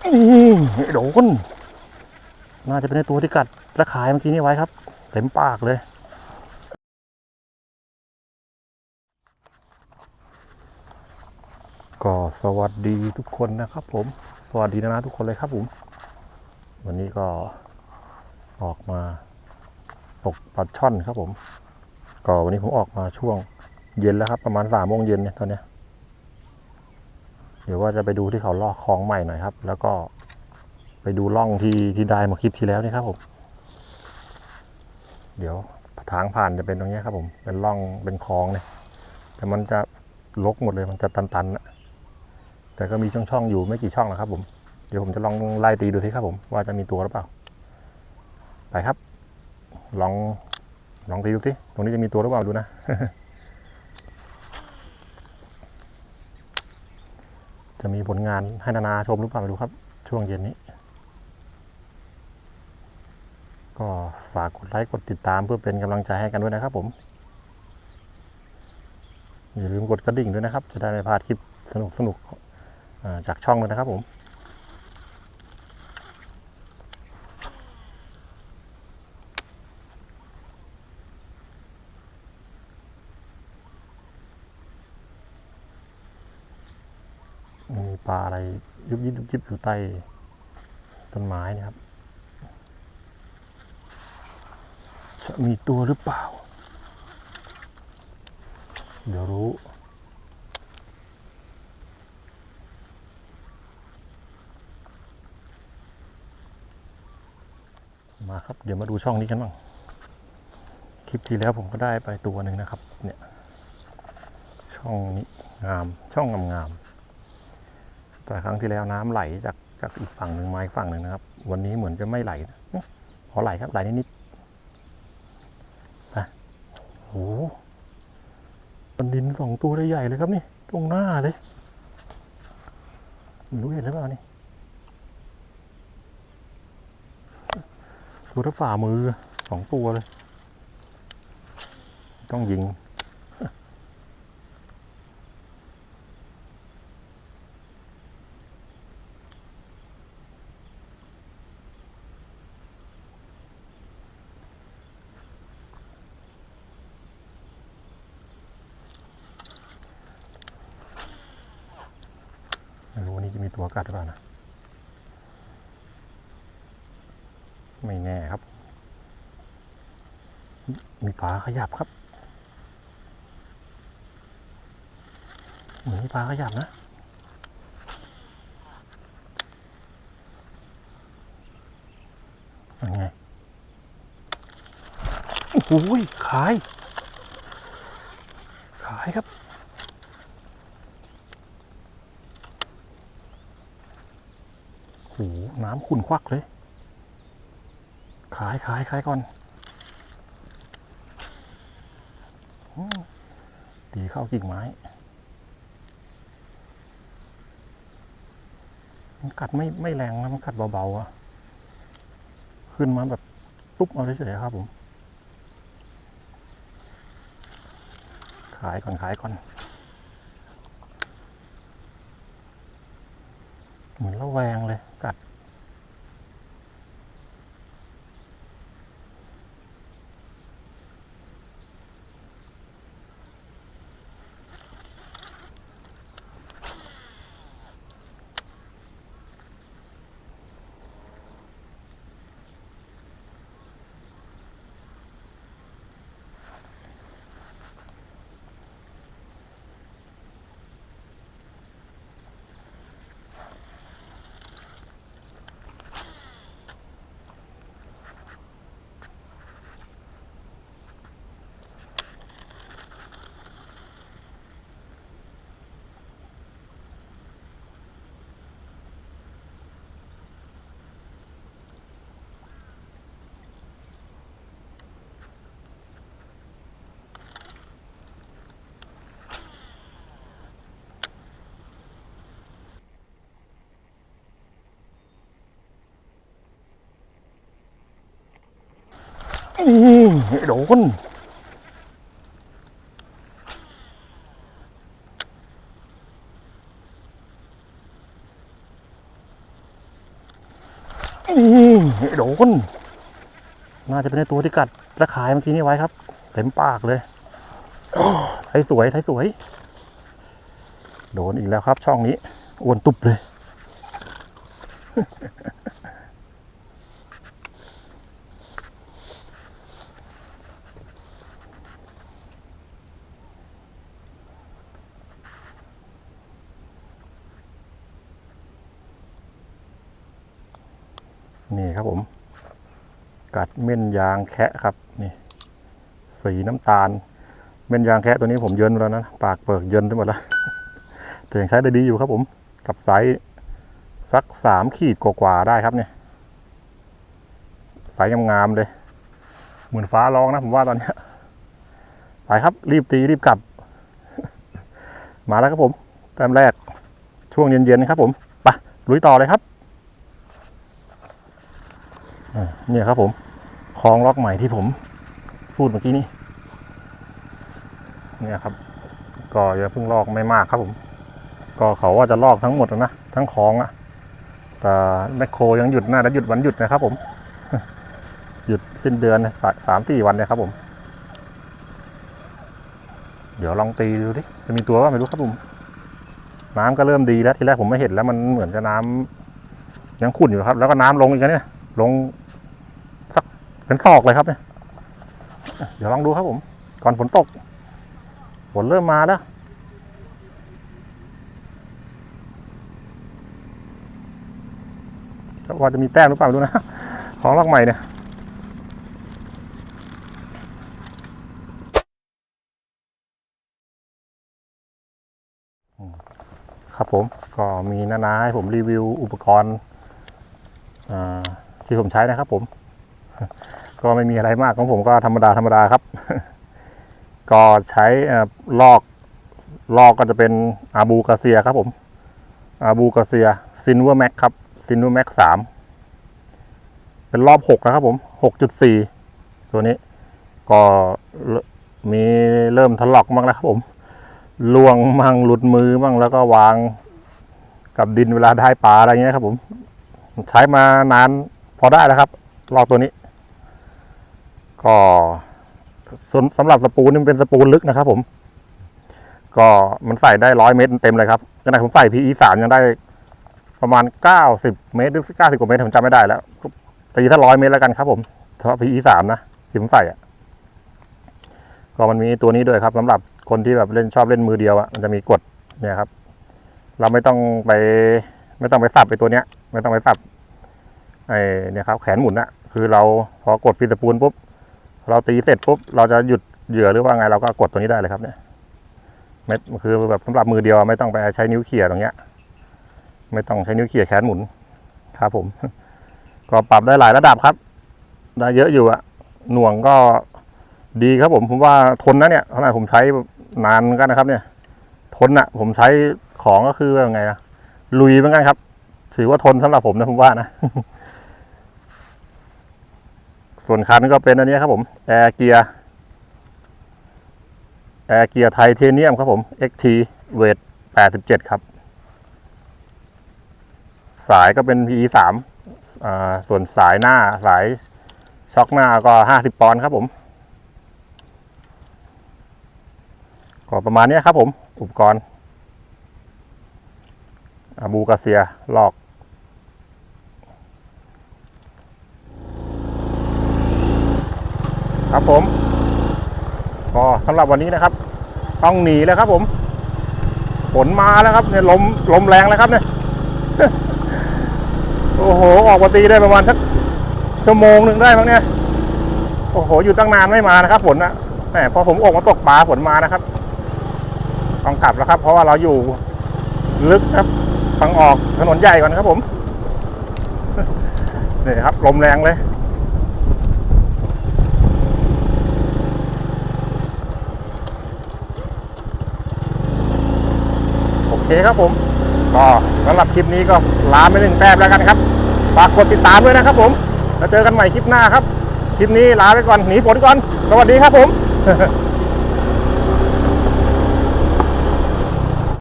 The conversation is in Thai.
โดนน่าจะเป็นในตัวที่กัดตะขายเมื่อกี้นี้ไว้ครับ เต็มปากเลย ก็สวัสดีทุกคนนะครับผม สวัสดีนะนะทุกคนเลยครับผม วันนี้ก็ออกมาตกปลาช่อนครับผม ก็วันนี้ผมออกมาช่วงเย็นแล้วครับ ประมาณสามโมงเย็นเนี่ยตอนเนี้ย ดี๋ยวว่าจะไปดูที่เขาลอกคลองใหม่หน่อยครับ แล้วก็ไปดูร่องที่ที่ได้มาคลิปที่แล้วนี่ครับผม เดี๋ยวทางผ่านจะเป็นตรงนี้ครับผม เป็นร่องเป็นคลองเนี่ย แต่มันจะลกหมดเลย มันจะตันๆนะแต่ก็มีช่องๆอยู่ไม่กี่ช่องนะครับผม เดี๋ยวผมจะลองไล่ตีดูสิครับผม ว่าจะมีตัวหรือเปล่า ไปครับ ลองลองตีดูสิตรงนี้จะมีตัวหรือเปล่าดูนะ จะมีผลงานให้นานาชมหรือเปล่าไม่รู้ครับ ช่วงเย็นนี้ ก็ฝากกดไลค์กดติดตามเพื่อเป็นกำลังใจให้กันด้วยนะครับผมอย่าลืมกดกระดิ่งด้วยนะครับ จะได้ไม่พลาดคลิปสนุกสนุกๆจากช่องเลยนะครับผม มีป ลาอะไรยุบยิบยุบยิบอยู่ใต้ต้นไม้นะครับ จะมีตัวหรือเปล่า เดี๋ยวรู้มาครับเดี๋ยวมาดูช่องนี้กันบ้าง คลิปที่แล้วผมก็ได้ไปตัวหนึ่งนะครับ เนี่ย ช่องนี้งามช่องงามงามๆ แต่ครั้งที่แล้วน้ำไหลจากจากอีกฝั่งหนึ่งมาอีกฝั่งหนึ่งนะครับ วันนี้เหมือนจะไม่ไหลนะเอ๊ะพอไหลครับไหลนิดๆไปโอ้โหมันดินสองตัวได้ใหญ่เลยครับนี่ ตรงหน้าเลยไม่รู้เห็นหรือเปล่านี่ตัวเท่าฝ่ามือสองตัวเลย ต้องยิง ไม่รู้วันนี้จะมี ตัวกัดหรือเปล่านะ ไม่แน่ครับ มีปลาขยับครับ เหมือนมีปลาขยับนะยังไง โอ้โหขาย ขายครับ โอ้โหน้ำขุ่นควักเลย ขายขายขายก่อนตีเข้ากิ่งไม้ มันกัดไม่ไม่แรงนะมันกัดเบาๆอะขึ้นมาแบบตุ๊บเอาเฉยๆครับผม ขายก่อนขายก่อน เหมือนระแวงเลยกัด โดนโดนน่าจะเป็นในตัวที่กัดและขายเมื่อกี้นี้ไว้ครับ เต็มปากเลยโอ้ไทยสวยไทยสวย โดนอีกแล้วครับช่องนี้อ้วนตุบเลย นี่ครับผม กัดเม่นยางแคะครับนี่สีน้ำตาล เม่นยางแคะตัวนี้ผมเยินแล้วนะปากเปิกเยินไปหมดแล้วแต่ยังใช้ได้ดีอยู่ครับผมกับไซส์สักสามขีดกว่าๆได้ครับเนี่ยไซส์งามๆเลย เหมือนฟ้าร้องนะผมว่าตอนนี้ไปครับรีบตีรีบกลับ มาแล้วครับผมแต้มแรกช่วงเย็นๆครับผมไปลุยต่อเลยครับเนี่ยครับผม คลองล็อกใหม่ที่ผมพูดเมื่อกี้นี้เนี่ยครับ ก็อย่าเพิ่งลอกไม่มากครับผม ก็เขาว่าจะลอกทั้งหมดนะทั้งคลองอะแต่แมคโครยังหยุดน่าจะหยุดวันหยุดนะครับผม หยุดสิ้นเดือนสามสี่วันนี่ยครับผม เดี๋ยวลองตีดูดิจะมีตัวว่าไม่รู้ครับผมน้ำก็เริ่มดีแล้วทีแรกผมไม่เห็นแล้วมันเหมือนจะน้ำยังขุ่นอยู่ครับ แล้วก็น้ำลงอีกแล้วเนี่ย ลง เป็นศอกเลยครับเนี่ยเดี๋ยวลองดูครับผม ก่อนฝนตก ฝนเริ่มมาแล้วว่าจะมีแต้มหรือเปล่าไม่รู้นะ ของลอกใหม่เนี่ยครับผมก็มีนานาให้ผมรีวิวอุปกรณ์ที่ผมใช้นะครับผม ก็ไม่มีอะไรมากของผมก็ธรรมดาธรรมดาครับ ก็ใช้ลอกลอกก็จะเป็นอาบูกาเซียครับผมอาบูกาเซียซินเวอร์แม็กครับซินเวอร์แม็กสามเป็นรอบหกนะครับผมหกจุดสี่ตัวนี้ ก็มีเริ่มทะลอกบ้างแล้วครับผมลวงมั่งหลุดมือบ้างแล้วก็วางกับดินเวลาได้ปลาอะไรเงี้ยครับผม ใช้มานานพอได้แล้วครับลอกตัวนี้ ก็สำหรับสปูนนี่มันเป็นสปูนลึกนะครับ ผม ก็มันใส่ได้ร้อยเมตรเต็มเลยครับขณะผมใส่ PE สามยังได้ประมาณเก้าสิบเมตรหรือเก้าสิบกว่าเมตรผมจำไม่ได้แล้วตีถ้าร้อยเมตรแล้วกันครับ ผมเฉพาะ PE สามนะที่ผมใส่อะก็มันมีตัวนี้ด้วยครับสำหรับคนที่แบบเล่นชอบเล่นมือเดียวอะมันจะมีกดเนี่ยครับ เราไม่ต้องไป ไม่ต้องไปสับไปตัวเนี้ย ไม่ต้องไปสับไอ้เนี่ยครับ แขนหมุนอะคือเราพอกดฟีสปูนปุ๊บ เราตีเสร็จปุ๊บเราจะหยุดเหยื่อหรือว่าไงเราก็กดตัวนี้ได้เลยครับเนี่ยไม่คือแบบสำหรับมือเดียวไม่ต้องไปใช้นิ้วเขี่ยตรงเนี้ย ไม่ต้องใช้นิ้วเขี่ยแขนหมุนครับผม ก็ปรับได้หลายระดับครับ ได้เยอะอยู่อะหน่วงก็ดีครับผมผมว่าทนนะเนี่ยขนาดผมใช้นานกันนะครับ เนี่ย ทนอะผมใช้ของก็คือว่าไงอะลุยเหมือนกันครับ ถือว่าทนสำหรับผมนะผมว่านะ ส่วนคันก็เป็นอันนี้ครับผมแอร์เกียร์แอร์เกียร์ไทเทเนียมครับผม XT เวท87 ครับ สายก็เป็น PE 3อ่าส่วนสายหน้าสายช็อคหน้าก็ 50 ปอนด์ครับผมก็ประมาณนี้ครับผม อุปกรณ์อาบูกาเซียลอก ครับผมก็สำหรับวันนี้นะครับ ต้องหนีแล้วครับ ผมฝนมาแล้วครับเนี่ยลมลมแรงแล้วครับเนี่ยโอ้โห ออกมาตีได้ประมาณสักชั่วโมงหนึ่งได้มั้งเนี่ยโอ้โห อยู่ตั้งนานไม่มานะครับฝนนะแหมพอผมออกมาตกปลาฝนมานะครับต้องกลับแล้วครับ เพราะว่าเราอยู่ลึกครับทางออกถนนใหญ่ก่อนครับผมนี่ครับลมแรงเลย เคครับผมก็สำหรับคลิปนี้ก็ลาไปหนึ่งแต้มแล้วกันครับฝากกดติดตามด้วยนะครับผมแล้วเจอกันใหม่คลิปหน้าครับ คลิปนี้ลาไปก่อนหนีฝนก่อน สวัสดีครับผม